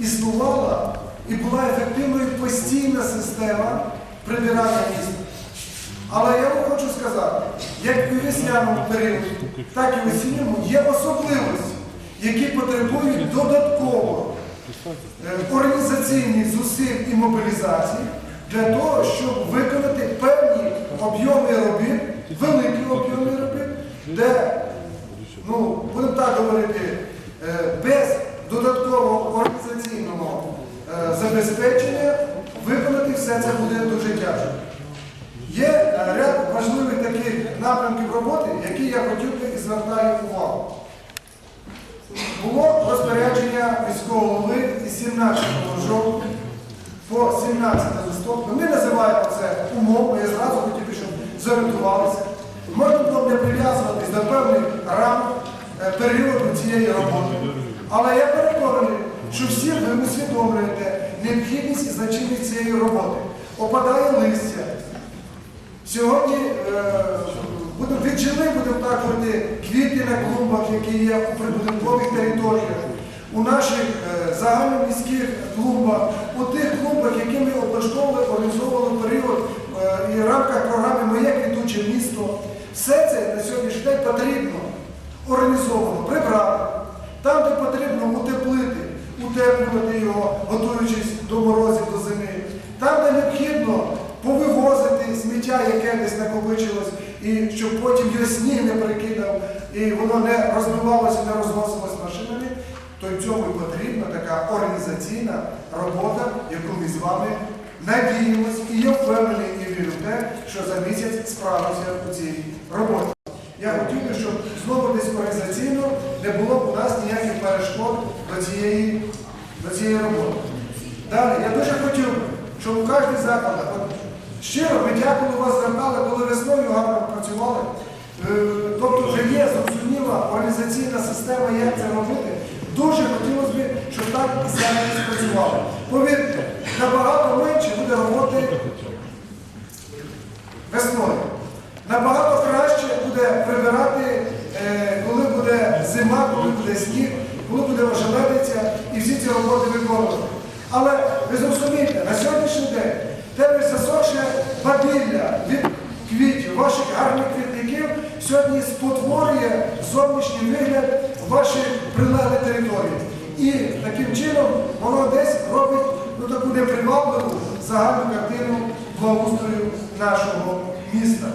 існувала і була ефективною постійна система прибирання міста. Але я вам хочу сказати, як і у весняному періоді, так і в осінньому є особливості, які потребують додатково е, організаційних зусиль і мобілізації для того, щоб виконати певні об'єми робіт, великі об'єми робіт, де, ну, будемо так говорити, е, без забезпечення виконати все це буде дуже тяжко. Є е, ряд важливих таких напрямків роботи, які я хотів би і звертаю увагу. Було розпорядження міського голови із 17 жовтня по 17 листопада. Ми називаємо це умовно, я зразу хотів би, щоб зорієнтувалися. Можна було б не прив'язуватись до певних рамок е, періоду цієї роботи. Але я переконаний, що всі ви усвідомлюєте необхідність і значимість цієї роботи. Опадає листя. Сьогодні е, будемо віджили, будемо так говорити, квіти на клумбах, які є у прибудинкових територіях, у наших е, загальноміських клумбах, у тих клумбах, які ми облаштовували, організовували період е, і в рамках програми Моє квітуче місто. Все це на сьогоднішній день потрібно організовано прибрати. Там, де потрібно утеплити, утеплювати його, готуючись до морозів, до зими. Там, де необхідно повивозити сміття, яке десь і щоб потім його сніг не перекидав, і воно не розбивалося, не розносилось машинами, то цьому і потрібна така організаційна робота, яку ми з вами надіємось, і я впевнений і вірю в те, що за місяць справимося у цій роботі. Я хотів би, щоб знову десь організаційно не було б у нас ніяких перешкод до цієї, до цієї роботи. Далі, я дуже хотів, щоб у кожній закладах, щиро ми дякую вас звертали, коли весною гарно працювали. Е, Тобто вже є зрозуміла організаційна система, як це робити. Дуже хотілося б, щоб так і зараз спрацювали. Повірте, набагато менше буде роботи весною. Набагато краще буде прибирати, е, коли буде зима, коли буде сніг, коли буде ожеледиця і всі ці роботи виконувати. Але ви зрозумієте, на сьогоднішній день те висосохше бабілля від квітів, ваших гарних квітників сьогодні спотворює зовнішній вигляд вашої прилеглі території. І таким чином воно десь робить ну, таку непривабливу загальну картину благоустрою нашого міста.